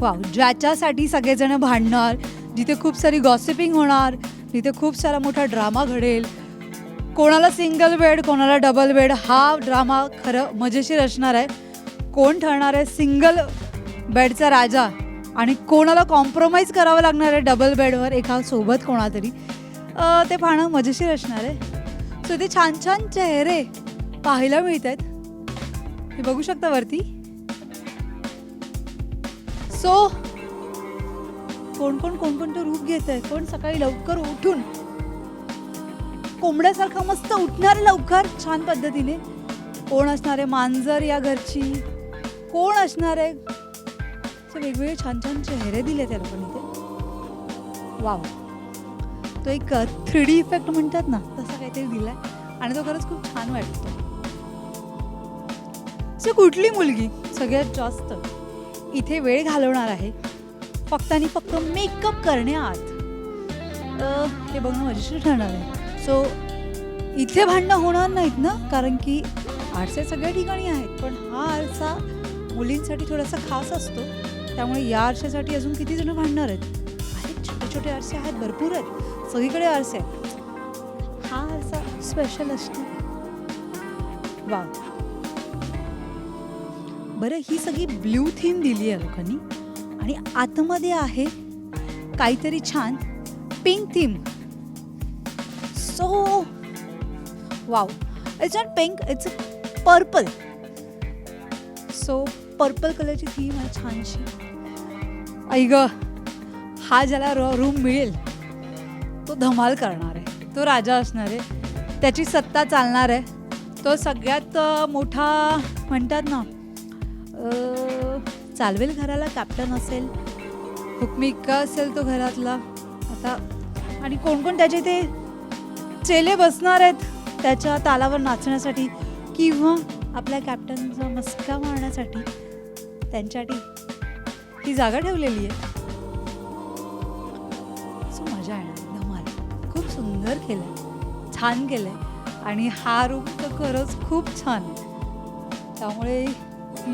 वा ज्याच्यासाठी सगळेजण भांडणार जिथे खूप सारी गॉसिपिंग होणार जिथे खूप सारा मोठा ड्रामा घडेल. कोणाला सिंगल बेड कोणाला डबल बेड हा ड्रामा खरं मजेशीर असणार आहे. कोण ठरणार आहे सिंगल बेडचा राजा? आणि कोणाला कॉम्प्रोमाइज करावं लागणार आहे डबल बेडवर एका सोबत कोणातरी? ते पाहणं मजेशीर असणार आहे. सो ते छान छान चेहरे पाहायला मिळत आहेत हे बघू शकता वरती? सो कोण कोण कोणकोणतं रूप घेत आहे कोण सकाळी लवकर उठून कोंबड्यासारखं मस्त उठणार लवकर छान पद्धतीने कोण असणार आहे मांजर या घरची कोण असणार आहे वेगवेगळे छान छान चेहरे दिले त्या लोकांनी ते वाव तो एक थ्री डी इफेक्ट म्हणतात ना तसा काहीतरी दिलाय. आणि तो खरंच खूप छान वाटतो. सो कुठली मुलगी? सगळ्यात जास्त इथे वेळ घालवणार आहे. फक्त आणि फक्त मेकअप करण्यात हे बघणं मजेशीर ठरणार आहे. सो इथे भांडणं होणार नाहीत ना? कारण की आरसे सगळ्या ठिकाणी आहेत. पण हा आरसा मुलींसाठी थोडासा खास असतो. त्यामुळे या आरशासाठी अजून किती जण भांडणार आहेत? आहेत छोटे छोटे आरसे आहेत भरपूर आहेत. सगळीकडे आरसे आहेत. हा आरसा स्पेशल असतो. वा बरं ही सगळी ब्ल्यू थीम दिली आहे लोकांनी आणि आतमध्ये आहे काहीतरी छान pink theme. So wow it's not pink it's purple so purple कलरची थीम आहे छानशी. ऐग हा ज्याला रूम मिळेल तो धमाल करणार आहे. तो राजा असणार आहे. त्याची सत्ता चालणार आहे. तो सगळ्यात मोठा म्हणतात ना चालवेल घराला कॅप्टन असेल. हुकमिक्का असेल तो घरातला. आता आणि कोण कोण त्याचे ते चेले बसणार आहेत त्याच्या तालावर नाचण्यासाठी किंवा आपल्या कॅप्टनचा मस्का मारण्यासाठी त्यांच्यासाठी ही जागा ठेवलेली आहे. सो मजा येणार धमाल खूप सुंदर केलंय. छान केलंय. आणि हा रूम तर खरंच खूप छान आहे. त्यामुळे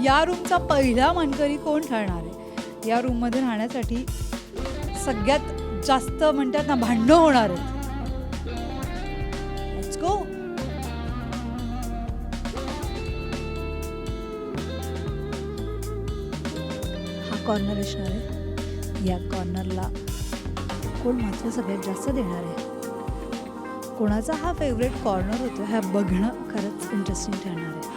या रूमचा पहिला मानकरी कोण ठरणार आहे? या रूममध्ये राहण्यासाठी सगळ्यात जास्त म्हणतात ना भांडणं होणार आहेत. गो हा कॉर्नर असणार आहे. या कॉर्नरला कोण मात्र सगळ्यात जास्त देणार आहे. कोणाचा हा फेवरेट कॉर्नर होतो ह्या बघणं खरंच इंटरेस्टिंग ठरणार आहे.